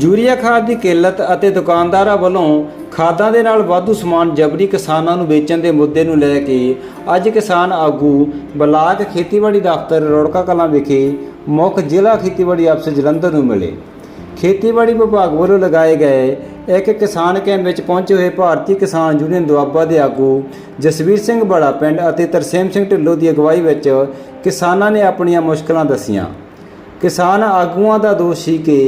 Urea ਖਾਦ ਦੀ ਕਿੱਲਤ ਅਤੇ ਦੁਕਾਨਦਾਰਾਂ ਵੱਲੋਂ ਖਾਦਾਂ ਦੇ ਨਾਲ ਵਾਧੂ ਸਮਾਨ ਜਬਰੀ ਕਿਸਾਨਾਂ ਨੂੰ ਵੇਚਣ ਦੇ ਮੁੱਦੇ ਨੂੰ ਲੈ ਕੇ ਅੱਜ ਕਿਸਾਨ ਆਗੂ ਬਲਾਕ ਖੇਤੀਬਾੜੀ ਦਫ਼ਤਰ ਰੋੜਕਾ ਕਲਾਂ ਵਿਖੇ ਮੁੱਖ ਜ਼ਿਲ੍ਹਾ ਖੇਤੀਬਾੜੀ ਅਫਸਰ ਜਲੰਧਰ ਨੂੰ ਮਿਲੇ। ਖੇਤੀਬਾੜੀ ਵਿਭਾਗ ਵੱਲੋਂ ਲਗਾਏ ਗਏ ਇੱਕ ਕਿਸਾਨ ਕੈਂਪ ਵਿੱਚ ਪਹੁੰਚੇ ਹੋਏ ਭਾਰਤੀ ਕਿਸਾਨ ਯੂਨੀਅਨ ਦੁਆਬਾ ਦੇ ਆਗੂ ਜਸਵੀਰ ਸਿੰਘ ਬੜਾ ਪਿੰਡ ਅਤੇ ਤਰਸੇਮ ਸਿੰਘ ਢਿੱਲੋਂ ਦੀ ਅਗਵਾਈ ਵਿੱਚ ਕਿਸਾਨਾਂ ਨੇ ਆਪਣੀਆਂ ਮੁਸ਼ਕਲਾਂ ਦੱਸੀਆਂ। ਕਿਸਾਨ ਆਗੂਆਂ ਦਾ ਦੋਸ਼ ਸੀ ਕਿ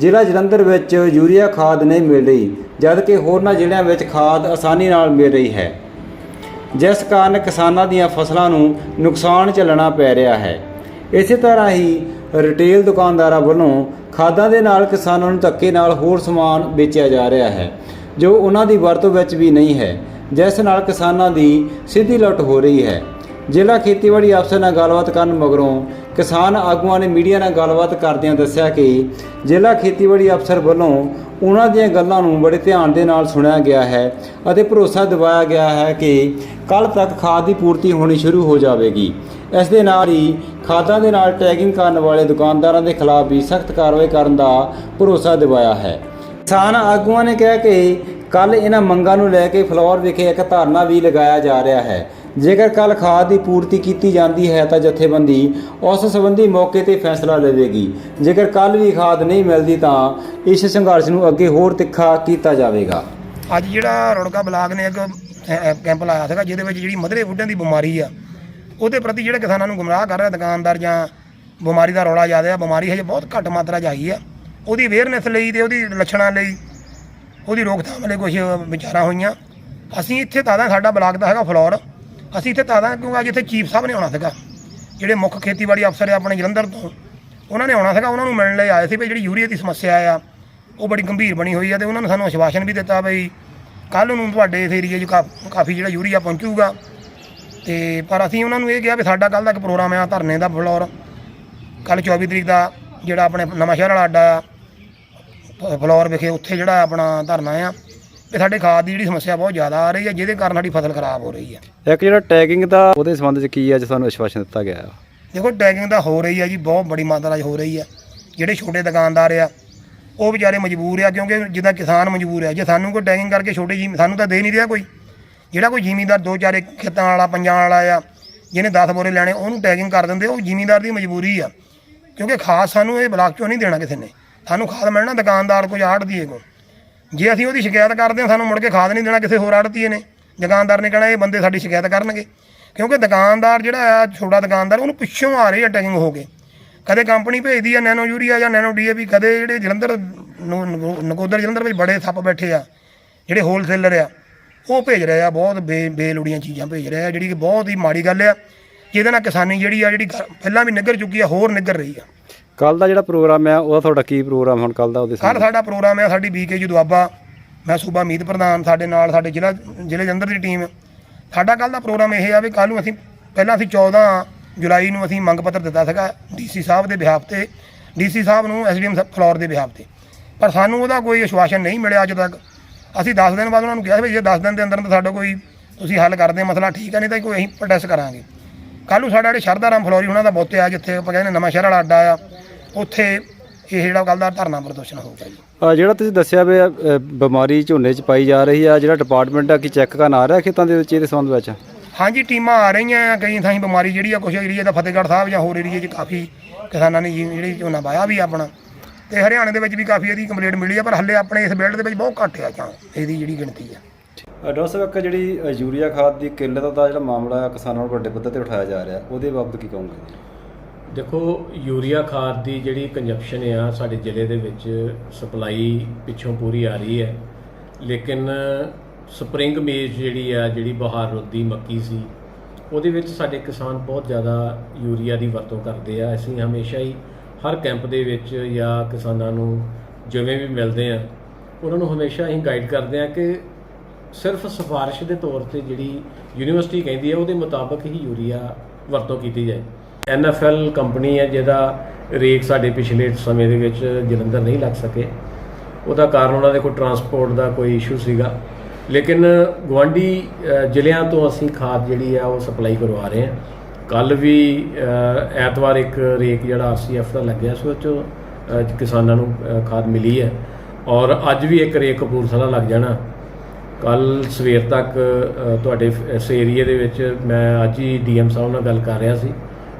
ਜ਼ਿਲ੍ਹਾ ਜਲੰਧਰ ਵਿੱਚ ਯੂਰੀਆ ਖਾਦ ਨਹੀਂ ਮਿਲ ਰਹੀ, ਜਦਕਿ ਹੋਰਨਾਂ ਜ਼ਿਲ੍ਹਿਆਂ ਵਿੱਚ ਖਾਦ ਆਸਾਨੀ ਨਾਲ ਮਿਲ ਰਹੀ ਹੈ। ਜਿਸ ਕਾਰਨ ਕਿਸਾਨਾਂ ਦੀਆਂ ਫਸਲਾਂ ਨੂੰ ਨੁਕਸਾਨ ਝੱਲਣਾ ਪੈ ਰਿਹਾ ਹੈ। ਇਸੇ ਤਰ੍ਹਾਂ ਹੀ ਰਿਟੇਲ ਦੁਕਾਨਦਾਰਾਂ ਵੱਲੋਂ ਖਾਦਾਂ ਦੇ ਨਾਲ ਕਿਸਾਨਾਂ ਨੂੰ ਧੱਕੇ ਨਾਲ ਹੋਰ ਸਮਾਨ ਵੇਚਿਆ ਜਾ ਰਿਹਾ ਹੈ, ਜੋ ਉਹਨਾਂ ਦੀ ਵਰਤੋਂ ਵਿੱਚ ਵੀ ਨਹੀਂ ਹੈ, ਜਿਸ ਨਾਲ ਕਿਸਾਨਾਂ ਦੀ ਸਿੱਧੀ ਲੁੱਟ ਹੋ ਰਹੀ ਹੈ। ਜ਼ਿਲ੍ਹਾ ਖੇਤੀਬਾੜੀ ਅਫਸਰ ਨਾਲ ਗੱਲਬਾਤ ਕਰਨ ਮਗਰੋਂ ਕਿਸਾਨ ਆਗੂਆਂ ਨੇ ਮੀਡੀਆ ਨਾਲ ਗੱਲਬਾਤ ਕਰਦਿਆਂ ਦੱਸਿਆ ਕਿ ਜ਼ਿਲ੍ਹਾ ਖੇਤੀਬਾੜੀ ਅਫਸਰ ਵੱਲੋਂ ਉਹਨਾਂ ਦੀਆਂ ਗੱਲਾਂ ਨੂੰ ਬੜੇ ਧਿਆਨ ਦੇ ਨਾਲ ਸੁਣਿਆ ਗਿਆ ਹੈ ਅਤੇ ਭਰੋਸਾ ਦਿਵਾਇਆ ਗਿਆ ਹੈ ਕਿ ਕੱਲ ਤੱਕ ਖਾਦ ਦੀ ਪੂਰਤੀ ਹੋਣੀ ਸ਼ੁਰੂ ਹੋ ਜਾਵੇਗੀ। ਇਸ ਦੇ ਨਾਲ ਹੀ ਖਾਦਾਂ ਦੇ ਨਾਲ ਟੈਗਿੰਗ ਕਰਨ ਵਾਲੇ ਦੁਕਾਨਦਾਰਾਂ ਦੇ ਖਿਲਾਫ ਵੀ ਸਖਤ ਕਾਰਵਾਈ ਕਰਨ ਦਾ ਭਰੋਸਾ ਦਿਵਾਇਆ ਹੈ। ਕਿਸਾਨ ਆਗੂਆਂ ਨੇ ਕਿਹਾ ਕਿ ਕੱਲ ਇਹਨਾਂ ਮੰਗਾਂ ਨੂੰ ਲੈ ਕੇ ਫਲੋਰ ਵਿਖੇ ਇੱਕ ਧਰਨਾ ਵੀ ਲਗਾਇਆ ਜਾ ਰਿਹਾ ਹੈ। ਜੇਕਰ ਕੱਲ ਖਾਦ ਦੀ ਪੂਰਤੀ ਕੀਤੀ ਜਾਂਦੀ ਹੈ ਤਾਂ ਜਥੇਬੰਦੀ ਉਸ ਸੰਬੰਧੀ ਮੌਕੇ ਤੇ ਫੈਸਲਾ ਲਵੇਗੀ। ਜੇਕਰ ਕੱਲ ਵੀ ਖਾਦ ਨਹੀਂ ਮਿਲਦੀ ਤਾਂ ਇਸ ਸੰਘਰਸ਼ ਨੂੰ ਅੱਗੇ ਹੋਰ ਤਿੱਖਾ ਕੀਤਾ ਜਾਵੇਗਾ। ਅੱਜ ਜਿਹੜਾ ਰੋੜਕਾ ਬਲਾਕ ਨੇ ਇੱਕ ਕੈਂਪ ਲਾਇਆ ਸੀਗਾ, ਜਿਹਦੇ ਵਿੱਚ ਜਿਹੜੀ ਮਧਰੇ ਬੁੱਢਿਆਂ ਦੀ ਬਿਮਾਰੀ ਆ, ਉਹਦੇ ਪ੍ਰਤੀ ਜਿਹੜੇ ਕਿਸਾਨਾਂ ਨੂੰ ਗੁੰਮਰਾਹ ਕਰ ਰਿਹਾ ਦੁਕਾਨਦਾਰ ਜਾਂ ਬਿਮਾਰੀ ਦਾ ਰੌਲਾ ਜ਼ਿਆਦਾ ਆ, ਬਿਮਾਰੀ ਹਜੇ ਬਹੁਤ ਘੱਟ ਮਾਤਰਾ 'ਚ ਆਈ ਆ, ਉਹਦੀ ਅਵੇਅਰਨੈਸ ਲਈ ਤੇ ਉਹਦੀ ਲੱਛਣਾਂ ਲਈ, ਉਹਦੀ ਰੋਕਥਾਮ ਲਈ ਕੁਝ ਵਿਚਾਰਾਂ ਹੋਈਆਂ। ਅਸੀਂ ਇੱਥੇ ਤਾਦਾ ਸਾਡਾ ਬਲਾਕ ਦਾ ਹੈਗਾ ਫਲੋਰ। ਅਸੀਂ ਇੱਥੇ ਤਾਦਾ ਕਿਉਂਕਿ ਅੱਜ ਇੱਥੇ ਚੀਫ ਸਾਹਿਬ ਨੇ ਆਉਣਾ ਸੀਗਾ। ਜਿਹੜੇ ਮੁੱਖ ਖੇਤੀਬਾੜੀ ਅਫਸਰ ਆ ਆਪਣੇ ਜਲੰਧਰ ਤੋਂ, ਉਹਨਾਂ ਨੇ ਆਉਣਾ ਸੀਗਾ, ਉਹਨਾਂ ਨੂੰ ਮਿਲਣ ਲਈ ਆਏ ਸੀ ਵੀ ਜਿਹੜੀ ਯੂਰੀਆ ਦੀ ਸਮੱਸਿਆ ਆ, ਉਹ ਬੜੀ ਗੰਭੀਰ ਬਣੀ ਹੋਈ ਆ ਤੇ ਉਹਨਾਂ ਨੇ ਸਾਨੂੰ ਆਸ਼ਵਾਸਨ ਵੀ ਦਿੱਤਾ ਬਈ ਕੱਲ ਨੂੰ ਤੁਹਾਡੇ ਇਸ ਏਰੀਏ 'ਚ ਕਾ- ਕਾਫੀ ਜਿਹੜਾ ਯੂਰੀਆ ਪਹੁੰਚੂਗਾ। ਤੇ ਪਰ ਅਸੀਂ ਉਹਨਾਂ ਨੂੰ ਇਹ ਕਿਹਾ ਵੀ ਸਾਡਾ ਕੱਲ ਦਾ ਇੱਕ ਪ੍ਰੋਗਰਾਮ ਆ ਧਰਨੇ ਦਾ ਫਲੋਰ ਕੱਲ 24 ਤਰੀਕ ਦਾ ਜਿਹੜਾ ਆਪਣੇ ਨਵਾਂ ਸ਼ਹਿਰ ਵਾਲਾ ਅੱਡਾ ਆ ਫ- ਫਲੋਰ ਵਿਖੇ ਉੱਥੇ ਜਿਹੜਾ ਆਪਣਾ ਧਰਨਾ ਆ। ਤੇ ਸਾਡੇ ਖਾਦ ਦੀ ਜਿਹੜੀ ਸਮੱਸਿਆ ਬਹੁਤ ਜ਼ਿਆਦਾ ਆ ਰਹੀ ਹੈ ਜਿਹਦੇ ਕਾਰਨ ਸਾਡੀ ਫਸਲ ਖਰਾਬ ਹੋ ਰਹੀ ਹੈ। ਇੱਕ ਜਿਹੜਾ ਟੈਗਿੰਗ ਦਾ ਉਹਦੇ ਸੰਬੰਧ ਵਿੱਚ ਕੀ ਅੱਜ ਸਾਨੂੰ ਆਸ਼ਵਾਸਨ ਦਿੱਤਾ ਗਿਆ ਹੈ? ਦੇਖੋ ਟੈਗਿੰਗ ਤਾਂ ਹੋ ਰਹੀ ਹੈ ਜੀ ਬਹੁਤ ਬੜੀ ਮਾਤਰਾ 'ਚ ਹੋ ਰਹੀ ਹੈ। ਜਿਹੜੇ ਛੋਟੇ ਦੁਕਾਨਦਾਰ ਆ ਉਹ ਵਿਚਾਰੇ ਮਜਬੂਰ ਆ ਕਿਉਂਕਿ ਜਿੱਦਾਂ ਕਿਸਾਨ ਮਜਬੂਰ ਆ ਜੇ ਸਾਨੂੰ ਕੋਈ ਟੈਗਿੰਗ ਕਰਕੇ ਛੋਟੇ ਜੀ ਸਾਨੂੰ ਤਾਂ ਦੇ ਨਹੀਂ ਰਿਹਾ ਕੋਈ। ਜਿਹੜਾ ਕੋਈ ਜ਼ਿਮੀਂਦਾਰ ਦੋ ਚਾਰ ਖੇਤਾਂ ਵਾਲਾ ਪੰਜਾਂ ਵਾਲਾ ਆ ਜਿਹਨੇ 10 ਬੋਰੇ ਲੈਣੇ ਉਹਨੂੰ ਟੈਗਿੰਗ ਕਰ ਦਿੰਦੇ ਉਹ ਜ਼ਿਮੀਂਦਾਰ ਦੀ ਮਜਬੂਰੀ ਆ। ਕਿਉਂਕਿ ਖਾਦ ਸਾਨੂੰ ਇਹ ਬਲਾਕ ਚੋਂ ਨਹੀਂ ਦੇਣਾ ਕਿਸੇ ਨੇ। ਸਾਨੂੰ ਖਾਦ ਮਿਲਣਾ ਦੁਕਾਨਦਾਰ ਕੋਈ ਆੜ੍ਹਤੀਏ ਕੋਲ। ਜੇ ਅਸੀਂ ਉਹਦੀ ਸ਼ਿਕਾਇਤ ਕਰਦੇ ਹਾਂ, ਸਾਨੂੰ ਮੁੜ ਕੇ ਖਾਦ ਨਹੀਂ ਦੇਣਾ, ਕਿਸੇ ਹੋਰ ਆੜਤੀਏ ਨੇ। ਦੁਕਾਨਦਾਰ ਨੇ ਕਹਿਣਾ, ਇਹ ਬੰਦੇ ਸਾਡੀ ਸ਼ਿਕਾਇਤ ਕਰਨਗੇ। ਕਿਉਂਕਿ ਦੁਕਾਨਦਾਰ ਜਿਹੜਾ ਆ, ਛੋਟਾ ਦੁਕਾਨਦਾਰ, ਉਹਨੂੰ ਪਿੱਛੋਂ ਆ ਰਹੀ ਹੈ ਟੈਗਿੰਗ ਹੋ ਕੇ। ਕਦੇ ਕੰਪਨੀ ਭੇਜਦੀ ਆ, ਨੈਨੋ ਯੂਰੀਆ ਜਾਂ ਨੈਨੋ ਡੀਏਪੀ ਕਦੇ ਜਿਹੜੇ ਜਲੰਧਰ ਨੂੰ- ਨਗੋ- ਨਕੋਦਰ ਜਲੰਧਰ ਵਿੱਚ ਬੜੇ ਸੱਪ ਬੈਠੇ ਆ, ਜਿਹੜੇ ਹੋਲਸੇਲਰ ਆ, ਉਹ ਭੇਜ ਰਹੇ ਆ, ਬਹੁਤ ਬੇ, ਬੇਲੋੜੀਆਂ ਚੀਜ਼ਾਂ ਭੇਜ ਰਹੇ ਆ, ਜਿਹੜੀ ਕਿ ਬਹੁਤ ਹੀ ਮਾੜੀ ਗੱਲ ਆ। ਜਿਹਦੇ ਨਾਲ ਕਿਸਾਨੀ ਜਿਹੜੀ ਆ, ਜਿਹੜੀ ਗ- ਪਹਿਲਾਂ ਵੀ ਨਿੱਘਰ ਚੁੱਕੀ ਆ, ਹੋਰ ਨਿੱਘਰ ਰਹੀ ਆ। ਕੱਲ ਦਾ ਜਿਹੜਾ ਪ੍ਰੋਗਰਾਮ ਹੈ ਉਹਦਾ ਤੁਹਾਡਾ ਕੀ ਪ੍ਰੋਗਰਾਮ ਹੁਣ ਕੱਲ ਦਾ ਉਹਦੇ ਕੱਲ੍ਹ ਸਾਡਾ ਪ੍ਰੋਗਰਾਮ ਹੈ ਸਾਡੀ ਬੀਕੇ ਦੁਆਬਾ। ਮੈਂ ਸੂਬਾ ਮੀਤ ਪ੍ਰਧਾਨ ਸਾਡੇ ਨਾਲ ਸਾਡੇ ਜ਼ਿਲ੍ਹਾ ਜ਼ਿਲ੍ਹੇ ਜਲੰਧਰ ਦੀ ਟੀਮ ਸਾਡਾ ਕੱਲ ਦਾ ਪ੍ਰੋਗਰਾਮ ਇਹ ਆ ਵੀ ਕੱਲ ਨੂੰ ਅਸੀਂ ਪਹਿਲਾਂ ਅਸੀਂ 14 ਜੁਲਾਈ ਨੂੰ ਅਸੀਂ ਮੰਗ ਪੱਤਰ ਦਿੱਤਾ ਸੀਗਾ ਡੀਸੀ ਸਾਹਿਬ ਦੇ ਬਿਹਾਫ ਤੇ। ਡੀਸੀ ਸਾਹਿਬ ਨੂੰ ਐਸਡੀਐਮ ਫਲੋਰ ਦੇ ਬਿਹਾਫ ਤੇ। ਪਰ ਸਾਨੂੰ ਉਹਦਾ ਕੋਈ ਆਸ਼ਵਾਸਨ ਨਹੀਂ ਮਿਲਿਆ ਅੱਜ ਤੱਕ। ਅਸੀਂ 10 ਦਿਨ ਬਾਅਦ ਉਹਨਾਂ ਨੂੰ ਕਿਹਾ ਵੀ ਜੇ 10 ਦਿਨ ਦੇ ਅੰਦਰ ਅੰਦਰ ਸਾਡਾ ਕੋਈ ਤੁਸੀਂ ਹੱਲ ਕਰਦੇ ਮਸਲਾ ਠੀਕ ਹੈ ਨਹੀਂ ਤਾਂ ਕੋਈ ਅਸੀਂ ਪ੍ਰੋਟੈਸਟ ਕਰਾਂਗੇ। ਕੱਲ ਨੂੰ ਸਾਡਾ ਜਿਹੜੇ ਸ਼ਰਦਾਰਾਮ ਫਲੋਰੀ ਉਹਨਾਂ ਦਾ ਬੁੱਤ ਆ ਜਿੱਥੇ ਆਪਾਂ ਕਹਿੰਦੇ ਨਵਾਂ ਸ਼ਹਿਰ ਵਾਲਾ ਅੱਡਾ ਆ ਉੱਥੇ ਇਹ ਜਿਹੜਾ ਕੱਲ ਦਾ ਧਰਨਾ ਪ੍ਰਦਰਸ਼ਨ ਹੋਊਗਾ ਜੀ। ਅ, ਜਿਹੜਾ ਤੁਸੀਂ ਦੱਸਿਆ ਵੀ ਅ, ਬਿਮਾਰੀ ਝੋਨੇ 'ਚ ਪਾਈ ਜਾ ਰਹੀ ਆ ਜਿਹੜਾ ਡਿਪਾਰਟਮੈਂਟ ਆ ਕੀ ਚੈੱਕ ਕਰਨ ਆ ਰਿਹਾ ਖੇਤਾਂ ਦੇ ਵਿੱਚ ਇਹਦੇ ਸੰਬੰਧ ਵਿੱਚ? ਹਾਂਜੀ ਟੀਮਾਂ ਆ ਰਹੀਆਂ ਆ ਕਈ ਥਾਈਂ ਬਿਮਾਰੀ ਜਿਹੜੀ ਆ ਕੁਛ ਏਰੀਆ ਦਾ ਫਤਿਹਗੜ੍ਹ ਸਾਹਿਬ ਜਾਂ ਹੋਰ ਏਰੀਏ 'ਚ ਕਾਫੀ ਕਿਸਾਨਾਂ ਨੇ ਜੀ- ਜਿਹੜੀ ਝੋਨਾ ਵਾਇਆ ਵੀ ਆਪਣਾ। ਤੇ ਹਰਿਆਣੇ ਦੇ ਵਿੱਚ ਵੀ ਕਾਫੀ ਇਹਦੀ ਕੰਪਲੀਟ ਮਿਲੀ ਆ ਪਰ ਹੱਲੇ ਆਪਣੇ ਇਸ ਬੈਲਟ ਦੇ ਵਿੱਚ ਬਹੁਤ ਘੱਟ ਆ ਜਾਂ ਇਹਦੀ ਜਿਹੜੀ ਗਿਣਤੀ ਆ। ਡਾਕਟਰ ਸਾਹਿਬ ਇੱਕ ਜਿਹੜੀ ਅ, ਯੂਰੀਆ ਖਾਦ ਦੀ ਕਿੱਲਤ ਦਾ ਜਿਹੜਾ ਮਾਮਲਾ ਕਿਸਾਨਾਂ ਨੂੰ ਵੱਡੇ ਪੱਧਰ ਤੇ ਉਠਾਇਆ ਜਾ ਰਿਹਾ ਉਹਦੇ ਬਾਬਤ ਕੀ ਕਹੋਗੇ? ਦੇਖੋ, ਯੂਰੀਆ ਖਾਦ ਦੀ ਜਿਹੜੀ ਕੰਜਪਸ਼ਨ ਆ ਸਾਡੇ ਜ਼ਿਲ੍ਹੇ ਦੇ ਵਿੱਚ ਸਪਲਾਈ ਪਿੱਛੋਂ ਪੂਰੀ ਆ ਰਹੀ ਹੈ। ਲੇਕਿਨ ਸਪਰਿੰਗ ਮੇਜ ਜਿਹੜੀ ਆ, ਜਿਹੜੀ ਬਹਾਰ ਰੁੱਦੀ ਮੱਕੀ ਸੀ, ਉਹਦੇ ਵਿੱਚ ਸਾਡੇ ਕਿਸਾਨ ਬਹੁਤ ਜ਼ਿਆਦਾ ਯੂਰੀਆ ਦੀ ਵਰਤੋਂ ਕਰਦੇ ਆ। ਅਸੀਂ ਹਮੇਸ਼ਾ ਹੀ ਹਰ ਕੈਂਪ ਦੇ ਵਿੱਚ ਜਾਂ ਕਿਸਾਨਾਂ ਨੂੰ ਜਿਵੇਂ ਵੀ ਮਿਲਦੇ ਆ, ਉਹਨਾਂ ਨੂੰ ਹਮੇਸ਼ਾ ਅਸੀਂ ਗਾਈਡ ਕਰਦੇ ਆ ਕਿ ਸਿਰਫ ਸਿਫਾਰਿਸ਼ ਦੇ ਤੌਰ ਤੇ ਜਿਹੜੀ ਯੂਨੀਵਰਸਿਟੀ ਕਹਿੰਦੀ ਹੈ ਉਹਦੇ ਮੁਤਾਬਕ ਹੀ ਯੂਰੀਆ ਵਰਤੋਂ ਕੀਤੀ ਜਾਏ। ਐਨਐਫਐਲ ਕੰਪਨੀ ਹੈ ਜਿਹਦਾ ਰੇਕ ਸਾਡੇ ਪਿਛਲੇ ਸਮੇਂ ਦੇ ਵਿੱਚ ਜਲੰਧਰ ਨਹੀਂ ਲੱਗ ਸਕੇ। ਉਹਦਾ ਕਾਰਨ ਉਹਨਾਂ ਦੇ ਕੋਈ ਟਰਾਂਸਪੋਰਟ ਦਾ ਕੋਈ ਇਸ਼ੂ ਸੀਗਾ। ਲੇਕਿਨ ਗਵਾਂਡੀ ਜ਼ਿਲ੍ਹਿਆਂ ਤੋਂ ਅਸੀਂ ਖਾਦ ਜਿਹੜੀ ਆ ਉਹ ਸਪਲਾਈ ਕਰਵਾ ਰਹੇ ਹਾਂ। ਕੱਲ ਵੀ ਐਤਵਾਰ ਇੱਕ ਰੇਕ ਜਿਹੜਾ ਆਰਸੀਐਫ ਦਾ ਲੱਗਿਆ ਸੀ, ਉਹ 'ਚੋਂ ਕਿਸਾਨਾਂ ਨੂੰ ਖਾਦ ਮਿਲੀ ਹੈ। ਔਰ ਅੱਜ ਵੀ ਇੱਕ ਰੇਕ ਕਪੂਰਥਲਾ ਲੱਗ ਜਾਣਾ। ਕੱਲ ਸਵੇਰ ਤੱਕ ਤੁਹਾਡੇ ਇਸ ਏਰੀਏ ਦੇ ਵਿੱਚ ਮੈਂ ਅੱਜ ਹੀ ਡੀਐਮ ਸਾਹਿਬ ਨਾਲ ਗੱਲ ਕਰ ਰਿਹਾ ਸੀ।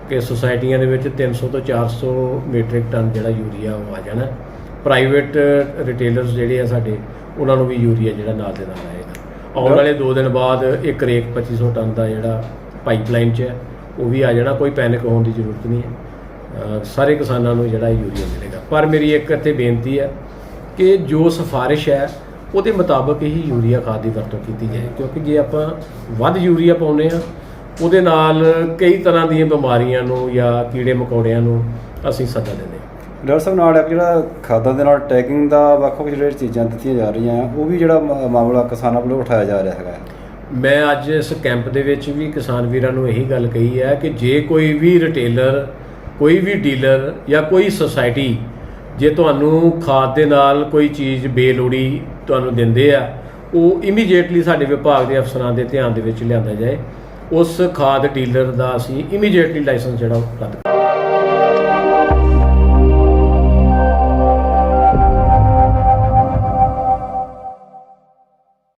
ਕਿ ਸੁਸਾਇਟੀਆਂ ਦੇ ਵਿੱਚ 300 ਤੋਂ 400 ਮੀਟ੍ਰਿਕ ਟਨ ਜਿਹੜਾ ਯੂਰੀਆ ਉਹ ਆ ਜਾਣਾ। ਪ੍ਰਾਈਵੇਟ ਰਿਟੇਲਰਸ ਜਿਹੜੇ ਆ ਸਾਡੇ, ਉਹਨਾਂ ਨੂੰ ਵੀ ਯੂਰੀਆ ਜਿਹੜਾ ਨਾਲ ਦੇ ਨਾਲ ਆਏਗਾ। ਆਉਣ ਵਾਲੇ 2 ਦਿਨ ਬਾਅਦ ਇੱਕ ਰੇਕ 2500 ਟਨ ਦਾ ਜਿਹੜਾ ਪਾਈਪਲਾਈਨ 'ਚ ਹੈ, ਉਹ ਵੀ ਆ ਜਾਣਾ, ਕੋਈ ਪੈਨਿਕ ਹੋਣ ਦੀ ਜ਼ਰੂਰਤ ਨਹੀਂ ਹੈ। ਸਾਰੇ ਕਿਸਾਨਾਂ ਨੂੰ ਜਿਹੜਾ ਯੂਰੀਆ ਮਿਲੇਗਾ। ਪਰ ਮੇਰੀ ਇੱਕ ਇੱਥੇ ਬੇਨਤੀ ਹੈ ਕਿ ਜੋ ਸਿਫਾਰਿਸ਼ ਹੈ, ਉਹਦੇ ਮੁਤਾਬਕ ਹੀ ਯੂਰੀਆ ਖਾਦ ਦੀ ਵਰਤੋਂ ਕੀਤੀ ਜਾਏ। ਕਿਉਂਕਿ ਜੇ ਆਪਾਂ ਵੱਧ ਯੂਰੀਆ ਪਾਉਂਦੇ ਆ ਉਹਦੇ ਨਾਲ ਕਈ ਤਰ੍ਹਾਂ ਦੀਆਂ ਬਿਮਾਰੀਆਂ ਨੂੰ ਜਾਂ ਕੀੜੇ ਮਕੌੜਿਆਂ ਨੂੰ ਅਸੀਂ ਸੱਦਾ ਦਿੰਦੇ ਹਾਂ। ਡਾਕਟਰ ਸਾਹਿਬ ਨਾਲ ਇੱਕ ਜਿਹੜਾ ਖਾਦਾਂ ਦੇ ਨਾਲ ਟੈਗਿੰਗ ਦਾ ਵੱਖ-ਵੱਖ ਜਿਹੜੇ ਚੀਜ਼ਾਂ ਦਿੱਤੀਆਂ ਜਾ ਰਹੀਆਂ ਉਹ ਵੀ ਜਿਹੜਾ ਮ- ਮਾਮਲਾ ਕਿਸਾਨਾਂ ਵੱਲੋਂ ਉਠਾਇਆ ਜਾ ਰਿਹਾ ਹੈਗਾ ਮੈਂ ਅੱਜ ਇਸ ਕੈਂਪ ਦੇ ਵਿੱਚ ਵੀ ਕਿਸਾਨ ਵੀਰਾਂ ਨੂੰ ਇਹੀ ਗੱਲ ਕਹੀ ਹੈ ਕਿ ਜੇ ਕੋਈ ਵੀ ਰਿਟੇਲਰ ਕੋਈ ਵੀ ਡੀਲਰ ਜਾਂ ਕੋਈ ਸੁਸਾਇਟੀ ਜੇ ਤੁਹਾਨੂੰ ਖਾਦ ਦੇ ਨਾਲ ਕੋਈ ਚੀਜ਼ ਬੇਲੋੜੀ ਤੁਹਾਨੂੰ ਦਿੰਦੇ ਆ ਉਹ ਇਮੀਡੀਏਟਲੀ ਸਾਡੇ ਵਿਭਾਗ ਦੇ ਅਫਸਰਾਂ ਦੇ ਧਿਆਨ ਦੇ ਵਿੱਚ ਲਿਆਂਦਾ ਜਾਏ। ਉਸ ਖਾਦ ਡੀਲਰ ਦਾ ਅਸੀਂ ਇਮੀਡੀਏਟਲੀ ਲਾਇਸੈਂਸ ਜਿਹੜਾ ਉਹ ਰੱਦ ਕਰ